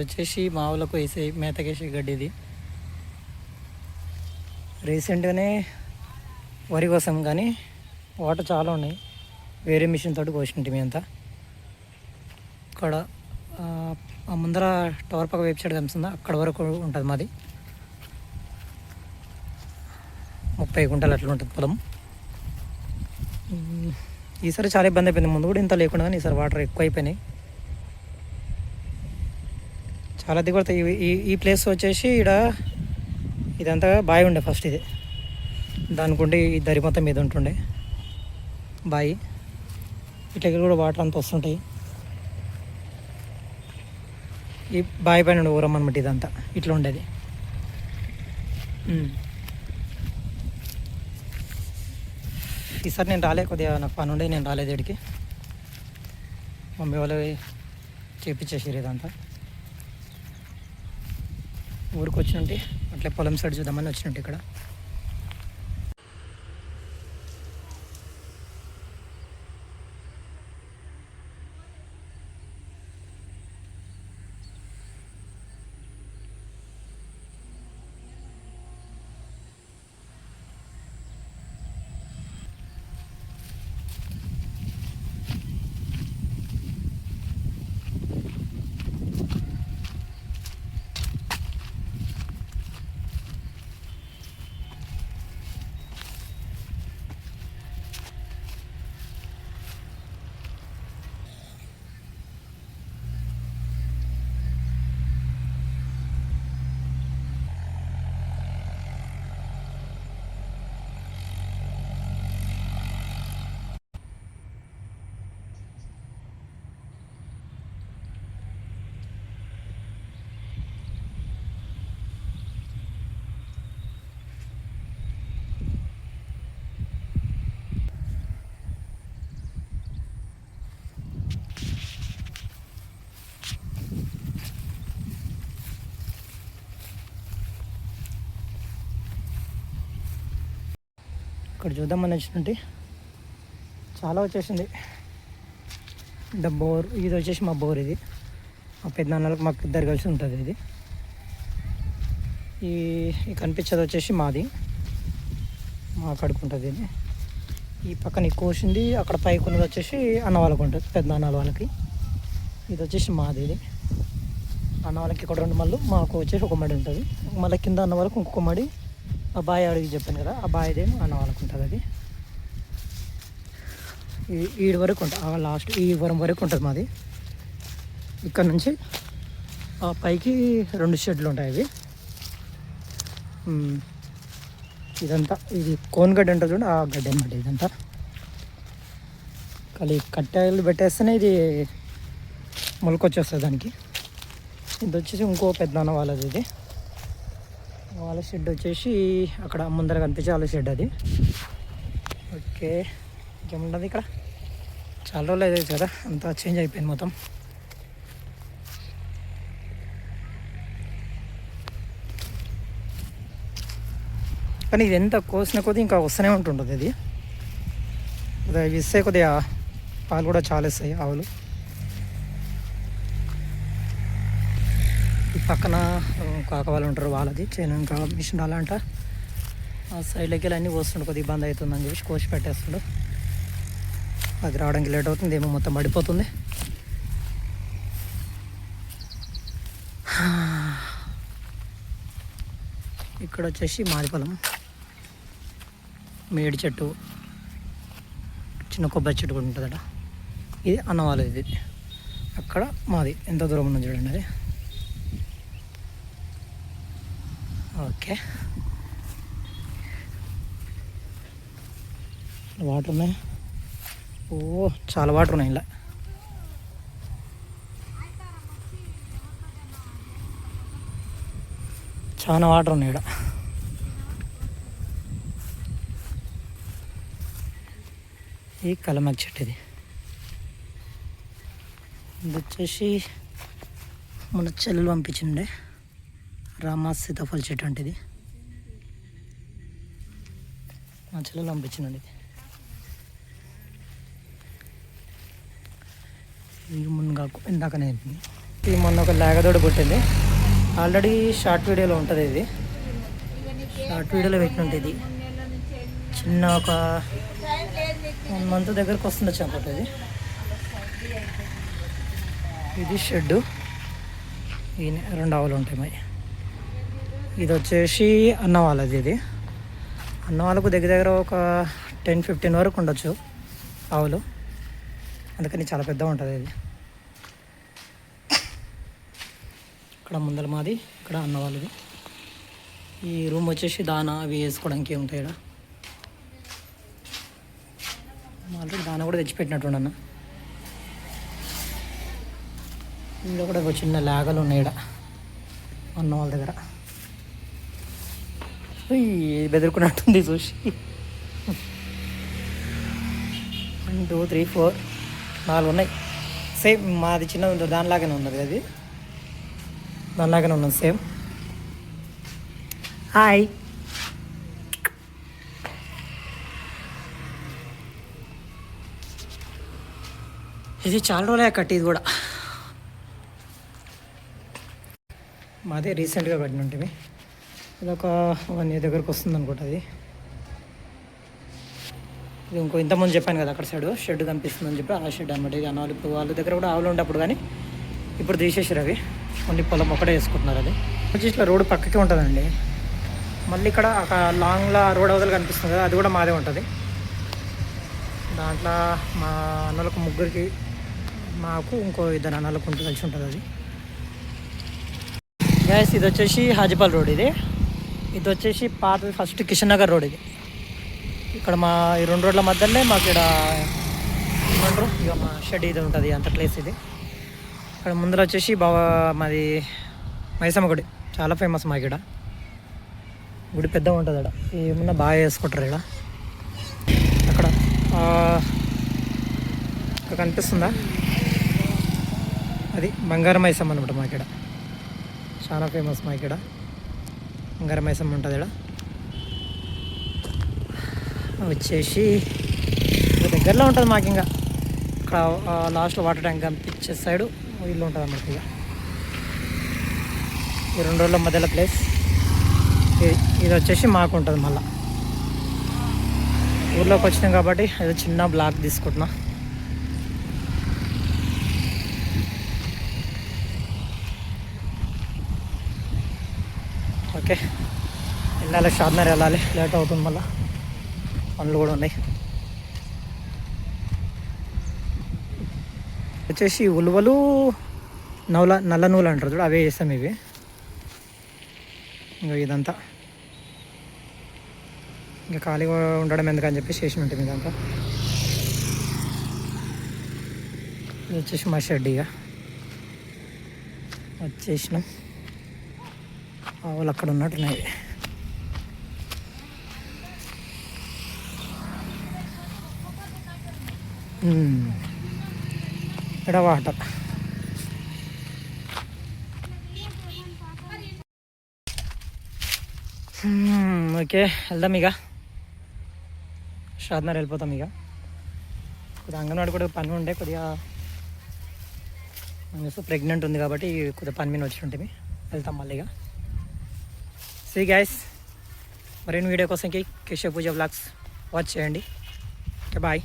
వచ్చేసి మా ఊళ్ళకు వేసే మేతకేసే గడ్డి ఇది. రీసెంట్గానే వరి కోసం కానీ వాటర్ చాలా ఉన్నాయి. వేరే మిషన్ తోటి కోసింటి మేమంతా అంతా. ఇక్కడ ఆ, ముందర టవర్ పక్క వెబ్సైట్ కనిపిస్తుంది. అక్కడ వరకు ఉంటుంది మాది. ముప్పై గుంటలు అట్లా ఉంటుంది పొలం. ఈసారి చాలా ఇబ్బంది అయిపోయింది. ముందు కూడా ఇంత లేకుండా కానీ ఈసారి వాటర్ ఎక్కువ అయిపోయినాయి చాలా దిగుతాయి ఈ ఈ- ఈ ప్లేస్ వచ్చేసి ఇక్కడ ఇదంతా బావి ఉండే ఫస్ట్ ఇది. దానికుంటే ఈ దరి మొత్తం మీద ఉంటుండే. బావి ఇట్లా కూడా వాటర్ అంతా వస్తుంటాయి. ఈ బావి పైన ఊరం అనమాట ఇదంతా. ఇట్లా ఉండేది. ఈసారి నేను రాలే కొద్దిగా నాకు పని ఉండే నేను రాలేదు ఇక్కడికి. మమ్మీ వాళ్ళు చేపించేసారు ఇదంతా. ఊరికి వచ్చినట్టు అట్లా పొలం సైడ్ చూద్దామని వచ్చినట్టు ఇక్కడ. ఇక్కడ చూద్దామని వచ్చినట్టు. చాలా వచ్చేసింది. ద బోర్ ఇది వచ్చేసి మా బోర్ ఇది. మా పెద్దనాన్నలకు మాకు ఇద్దరు కలిసి ఉంటుంది ఇది. ఈ ఈ కనిపించేది వచ్చేసి మాది. మా కడుపు ఉంటుంది ఇది. ఈ పక్కన ఎక్కువ వచ్చింది అక్కడ పైకి ఉన్నది వచ్చేసి అన్న వాళ్ళకు ఉంటుంది. పెద్ద అన్న వాళ్ళకి. ఇది వచ్చేసి మాది ఇది. అన్న వాళ్ళకి ఇక్కడ రెండు మళ్ళు మాకు వచ్చేసి ఒక మడి ఉంటుంది. మళ్ళీ కింద అన్న వాళ్ళకి ఇంకొక మడి. ఆ బాయ్ అడిగి చెప్పాను కదా ఆ బాయ్దేమో అన్న అనుకుంటుంది ఉంటుంది అది. ఈ- ఈడి వరకు ఉంటుంది ఆ లాస్ట్ ఈ వరం వరకు ఉంటుంది మాది. ఇక్కడ నుంచి ఆ పైకి రెండు షెడ్లు ఉంటాయి అవి ఇదంతా ఇది కోన్ గడ్డి ఉంటుంది చూడండి ఆ గడ్డ అనమాట ఇదంతా. కానీ కట్టెలు పెట్టేస్తేనే ఇది మొలకొచ్చేస్తుంది దానికి. ఇది వచ్చేసి ఇంకో పెద్దనాన్న వాళ్ళది ఇది. వాళ్ళ షెడ్ వచ్చేసి అక్కడ ముందర కనిపించే వాళ్ళ షెడ్ అది. ఓకే ఇంకేముండదు ఇక్కడ? చాలా రోజులు అయితే కదా అంతా చేంజ్ అయిపోయింది మొత్తం. కానీ ఇది ఎంత కోసిన కొద్దీ ఇంకా వస్తూనే ఉంటుంటుంది ఇది. అది ఇవి ఇస్తే కొద్దిగా పాలు కూడా చాలా ఇస్తాయి ఆవులు. పక్కన కాక వాళ్ళు ఉంటారు వాళ్ళది చేను ఇంకా మిషన్ అలాంట ఆ సైడ్లోకి వెళ్ళి అన్నీ వస్తుండే కొద్దిగా ఇబ్బంది అవుతుందని చెప్పి కోసి పెట్టేస్తుండు. అది రావడానికి లేట్ అవుతుంది ఏమో మొత్తం పడిపోతుంది. ఇక్కడ వచ్చేసి మాదిపొలం. మేడి చెట్టు చిన్న కొబ్బరి చెట్టు కూడా ఉంటుందట. ఇది అన్నవాళ్ళది. ఇది అక్కడ మాది. ఎంత దూరం ఉన్నది చూడండి అది ఓకే. వాటర్ ఉన్నాయి ఓ చాలా వాటర్ ఉన్నాయి ఇలా. చాలా వాటర్ ఉన్నాయి ఇక్కడ ఈ కలమక్ చెట్టు ఇది. ఇది వచ్చేసి మన చెల్లెలు పంపించిండే. రామా సీతాఫల చెట్టు అంటే ఇది మా చెల్లెలు పంపించిందండి ఇది. ఇది మునగాకు ఇందాకనే అయిపోయింది. ఇది మొన్న ఒక లేగదోడు పుట్టింది ఆల్రెడీ షార్ట్ వీడియోలో ఉంటుంది ఇది. షార్ట్ వీడియోలో పెట్టినట్టు ఇది. చిన్న ఒక వన్ మంత్ దగ్గరకు వస్తుంది చెప్పట ఇది ఇది షెడ్ ఈయన రెండు ఆవులు ఉంటాయి మరి. ఇది వచ్చేసి అన్న వాళ్ళది ఇది. అన్న వాళ్ళకు దగ్గర దగ్గర ఒక టెన్ ఫిఫ్టీన్ వరకు ఉండొచ్చు ఆవులు. అందుకని చాలా పెద్దగా ఉంటుంది ఇది. ఇక్కడ ముందల మాది ఇక్కడ అన్న వాళ్ళది ఈ రూమ్ వచ్చేసి దానా అవి వేసుకోవడానికి ఉంటాయి ఇక్కడ? ఆల్రెడీ దానా కూడా తెచ్చిపెట్టినట్టు అన్న. ఇందులో కూడా ఒక చిన్న లాగలు ఉన్నాయి ఇక్కడ అన్న వాళ్ళ దగ్గర. బెదిరుకున్నట్టుంది చూసి. వన్ టూ త్రీ ఫోర్ నాలుగు ఉన్నాయి. సేమ్ మాది చిన్న దానిలాగానే ఉన్నది అది. దానిలాగానే ఉన్నది సేమ్ హాయ్ ఇది చాలా రోజులే కట్టి ఇది కూడా. మాదే రీసెంట్గా కట్టిన ఉంటుంది ఇది ఒక వన్ ఇయర్ దగ్గరకు వస్తుంది అనుకుంటా అది. ఇది ఇంకో ఇంతకుముందు చెప్పాను కదా అక్కడ సైడ్ షెడ్ కనిపిస్తుందని చెప్పి ఆ షెడ్ అనమాట ఇది అన్నవాళ్ళు ఇప్పుడు వాళ్ళ దగ్గర కూడా ఆవులు ఉండేప్పుడు కానీ ఇప్పుడు తీసేసారు అవి. ఓన్లీ పొలం ఒకటే వేసుకుంటున్నారు అది. వచ్చి ఇట్లా రోడ్డు పక్కకే ఉంటుందండి. మళ్ళీ ఇక్కడ ఒక లాంగ్లా రోడ్ అవతలు కనిపిస్తుంది కదా అది కూడా మాదే ఉంటుంది. దాంట్లో మా అన్నలకు ముగ్గురికి మాకు ఇంకో ఇద్దరు అన్నలకు ఉంటుంది కలిసి ఉంటుంది అది. గ్యాస్ ఇది వచ్చేసి హాజీపాల్ రోడ్ ఇది. ఇది వచ్చేసి పాత ఫస్ట్ కిషన్ నగర్ రోడ్ ఇది. ఇక్కడ మా ఈ రెండు రోడ్ల మధ్యలోనే మాకు ఇక్కడ ఏమంటారు? ఇక మా షెడ్ ఇది ఉంటుంది అంత ప్లేస్ ఇది. ఇక్కడ ముందర వచ్చేసి బాబా మాది మైసమ్మ గుడి. చాలా ఫేమస్ మాకు ఇక్కడ. గుడి పెద్దగా ఉంటుంది ఇక్కడ ఏమన్నా బాగా వేసుకుంటారు ఇక్కడ. అక్కడ ఇక్కడ కనిపిస్తుందా? అది బంగారం మైసమ్మ అనమాట మా ఇక్కడ. చాలా ఫేమస్ మా ఇక్కడ. బంగారం ఉంటుంది ఇక్కడ వచ్చేసి దగ్గరలో ఉంటుంది మాకు ఇంకా. ఇక్కడ లాస్ట్లో వాటర్ ట్యాంక్ కనిపించే సైడు ఇల్లు ఉంటుంది అన్నమాట ఇక. ఈ రెండు రోజుల మధ్యలో ప్లేస్ ఇది వచ్చేసి మాకు ఉంటుంది మళ్ళీ. ఊర్లోకి వచ్చినాం కాబట్టి ఏదో చిన్న బ్లాక్ తీసుకుంటున్నా. ఓకే. వెళ్ళాలి షాద్నర్ వెళ్ళాలి. లేట్ అవుతుంది మళ్ళీ. పనులు కూడా ఉన్నాయి. వచ్చేసి ఉలువలు నవల నల్ల నూలు అంటారు చూడు అవే వేస్తాం ఇవి. ఇంకా ఇదంతా. ఇంకా ఖాళీగా ఉండడం ఎందుకని చెప్పి చేసి ఉంటుంది ఇదంతా. ఇది వచ్చేసి మా షెడ్ ఇక. వచ్చేసినాం. ఆవులు అక్కడ ఉన్నట్టున్నాయి. మ్మ్. ఇక్కడ వాటర్ ఓకే వెళ్దాం ఇక. షాద్నర్ వెళ్ళిపోతాం ఇక. కొద్దిగా అంగన్వాడి కూడా పని ఉండే కొద్దిగా ప్రెగ్నెంట్ ఉంది కాబట్టి కొద్దిగా పని మీద వచ్చి ఉంటుంది. వెళ్తాం మళ్ళీ ఇక. సి గ్యాస్ మరిన్ని వీడియో కోసంకి కేశవ పూజ బ్లాగ్స్ వాచ్ చేయండి ఓకే బాయ్